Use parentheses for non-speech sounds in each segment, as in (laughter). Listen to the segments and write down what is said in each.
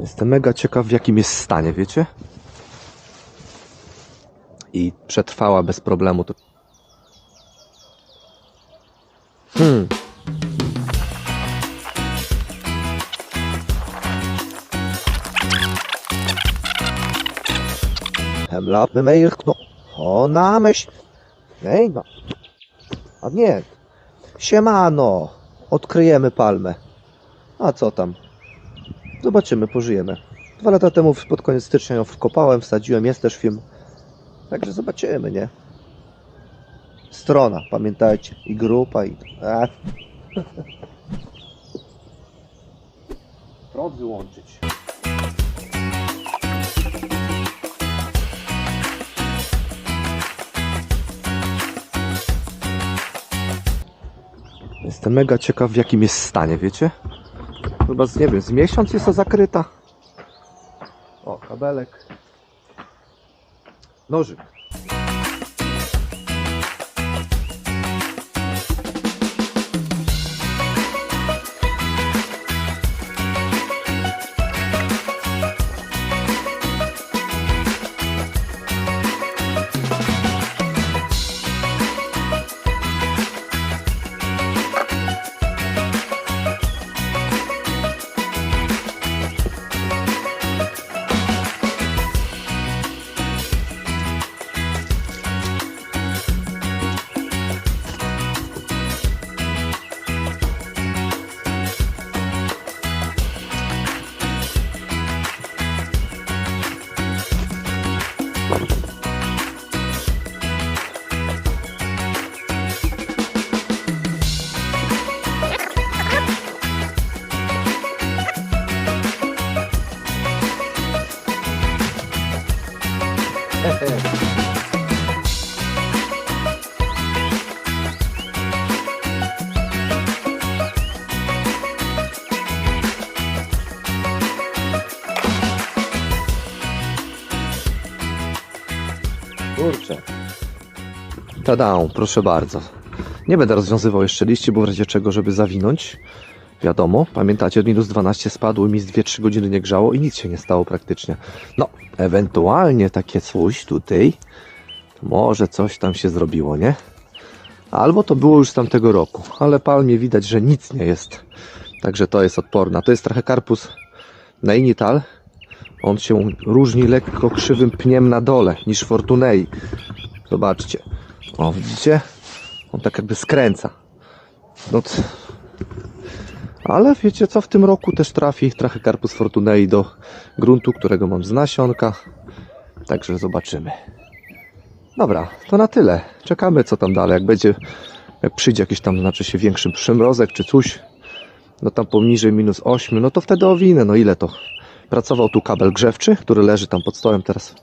Jestem mega ciekaw, w jakim jest stanie, wiecie? I przetrwała bez problemu. To... Hmm. Hemlapy mejrkno. Ona myśl. Ej no. A nie. Siemano. Odkryjemy palmę. A co tam? Zobaczymy, pożyjemy. Dwa lata temu pod koniec stycznia ją wkopałem, wsadziłem, jest też film. Także zobaczymy, nie? Strona, pamiętajcie. I grupa, i... A. (laughs) Prąd wyłączyć. Jestem mega ciekaw, w jakim jest stanie, wiecie? Chyba, z, nie wiem, z miesiąc jest to zakryta. O, kabelek. Nożyk. Kurczę. Tada, proszę bardzo. Nie będę rozwiązywał jeszcze liści, bo w razie czego, żeby zawinąć. Wiadomo, pamiętacie, od minus 12 spadło i mi z 2-3 godziny nie grzało i nic się nie stało praktycznie. No, ewentualnie takie coś tutaj, może coś tam się zrobiło, nie? Albo to było już z tamtego roku, ale palmie widać, że nic nie jest. Także to jest odporna. To jest trochę karpus Neinital. On się różni lekko krzywym pniem na dole niż Fortunei. Zobaczcie. O, widzicie? On tak jakby skręca. No, ale wiecie co, w tym roku też trafi trochę Carpus Fortunei do gruntu, którego mam z nasionka. Także zobaczymy. Dobra, to na tyle. Czekamy co tam dalej. Jak będzie, jak przyjdzie jakiś tam, znaczy się większy przymrozek czy coś, no tam poniżej minus 8, no to wtedy owinę. No ile to? Pracował tu kabel grzewczy, który leży tam pod stołem teraz.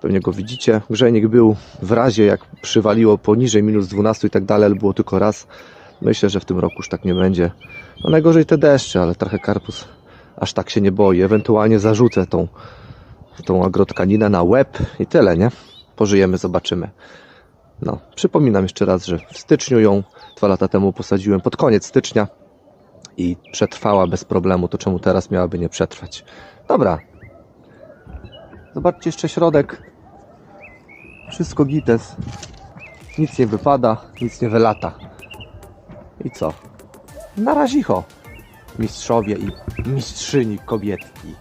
Pewnie go widzicie. Grzejnik był w razie jak przywaliło poniżej minus 12 i tak dalej, ale było tylko raz. Myślę, że w tym roku już tak nie będzie. No najgorzej te deszcze, ale trochę karpus aż tak się nie boi. Ewentualnie zarzucę tą, tą agrotkaninę na łeb i tyle, nie? Pożyjemy, zobaczymy. No, przypominam jeszcze raz, że w styczniu ją dwa lata temu posadziłem pod koniec stycznia i przetrwała bez problemu. To czemu teraz miałaby nie przetrwać? Dobra. Zobaczcie jeszcze środek. Wszystko gites. Nic nie wypada, nic nie wylata. I co? Na razicho. Mistrzowie i mistrzyni kobietki.